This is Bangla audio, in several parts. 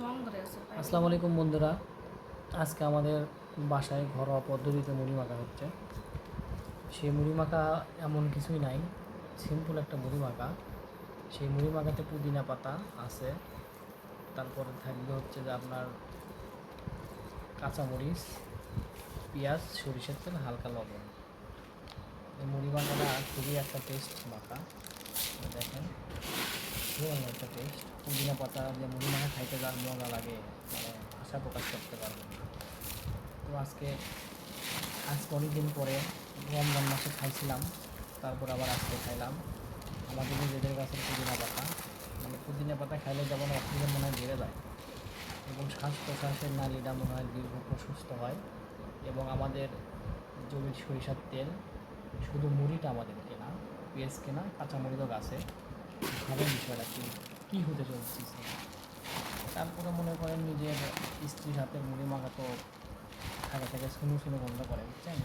আসসালামু আলাইকুম বন্ধুরা। আজকে আমাদের বাসায় ঘরোয়া পদ্ধতিতে মুড়ি মাখা হচ্ছে। সেই মুড়ি মাখা এমন কিছুই নাই সিম্পল একটা মুড়ি মাখা। সেই মুড়ি মাখাতে পুদিনা পাতা আছে, তারপরে থাকবে হচ্ছে যে আপনার কাঁচামরিচ, পেঁয়াজ, সরিষার তেল, হালকা লবণ। এই মুড়ি মাখাটা খুবই একটা টেস্ট মাখা। খুবই একটা টেস্ট পুদিনা পাতা যে মুড়ি মাখা খাইতে যার মজা লাগে মানে ভাষা প্রকাশ করতে পারব তো আজকে আজকে অনেকদিন পরে রমজান মাসে খাইছিলাম তারপর আবার আজকে খাইলাম আমাদের নিজেদের গাছের পুদিনা পাতা মানে পুদিনা পাতা খাইলে যেমন অক্সিজেন মনে হয় বেড়ে যায় এবং শ্বাস প্রশ্বাসের নালীটা মনে হয় দীর্ঘ প্রশস্ত হয় এবং আমাদের জমির সরিষার তেল শুধু মুড়িটা আমাদের কেনা পেঁয়াজ কেনা কাঁচামরিচও গাছে ভালো বিষয়টা কি। কী হতে চলছে তারপরে মনে করেন নিজের স্ত্রীর হাতে মুড়ি মাখা তো থাকে থেকে শুনে শুনে বন্ধ করে, বুঝছেন?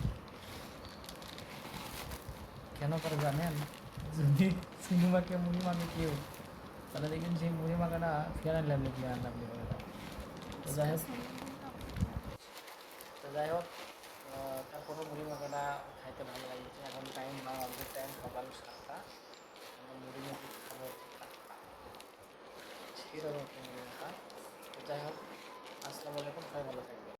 কেন করে জানেন? যদি সিনেমাকে মুড়ি মাখে কেউ, তাহলে দেখবেন সেই মুড়ি মাখাটা fair and lovely fair and করে তো যাই হোক, তো যাই হোক তারপরে মুড়ি মাখাটা খাইতে ভালো লাগছে এখন টাইম না আমাদের টাইম সকাল সাতটা আমরা মুড়ি মাখি খাব চারটা সেরকম একটা মুড়ি মাখা তো যাই হোক আসসালামু আলাইকুম সবাই ভালো